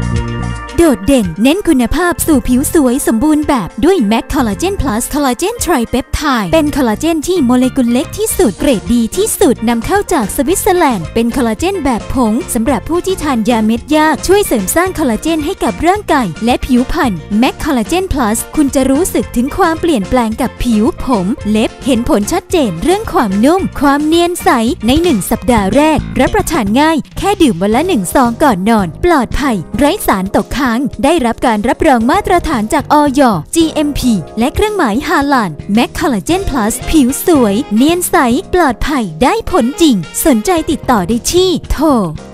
Bye. โดดเด่นเน้นคุณภาพสู่ผิวสวยสมบูรณ์แบบด้วยแม c คอลลาเจนพลัสคอลลาเจนไทรเปปไทด์เป็นคอลลาเจนที่โมเลกุลเล็กที่สุดเกรดดีที่สุดนำเข้าจากสวิตเซอร์แลนด์เป็นคอลลาเจนแบบผงสำหรับผู้ที่ทานยาเม็ดยาก ช่วยเสริมสร้างคอลลาเจนให้กับร่างกายและผิวพรรณแม c คอลลาเจนพลัสคุณจะรู้สึกถึงความเปลี่ยนแปลงกับผิวผม เล็บเห็นผลชัดเจนเรื่องความนุ่ม ความเนียนใสในหนึ่งสัปดาห์แรก รับประทานง่าย แค่ดื่มวันละหนึ่งซองก่อนนอน ปลอดภัย ไร้สารตตกค้าง ได้รับการรับรองมาตรฐานจากออย GMP และเครื่องหมายฮาลานแมคคอลลาเจนพลัสผิวสวย เนียนใส ปลอดภัยได้ผลจริง สนใจติดต่อได้ที่โทร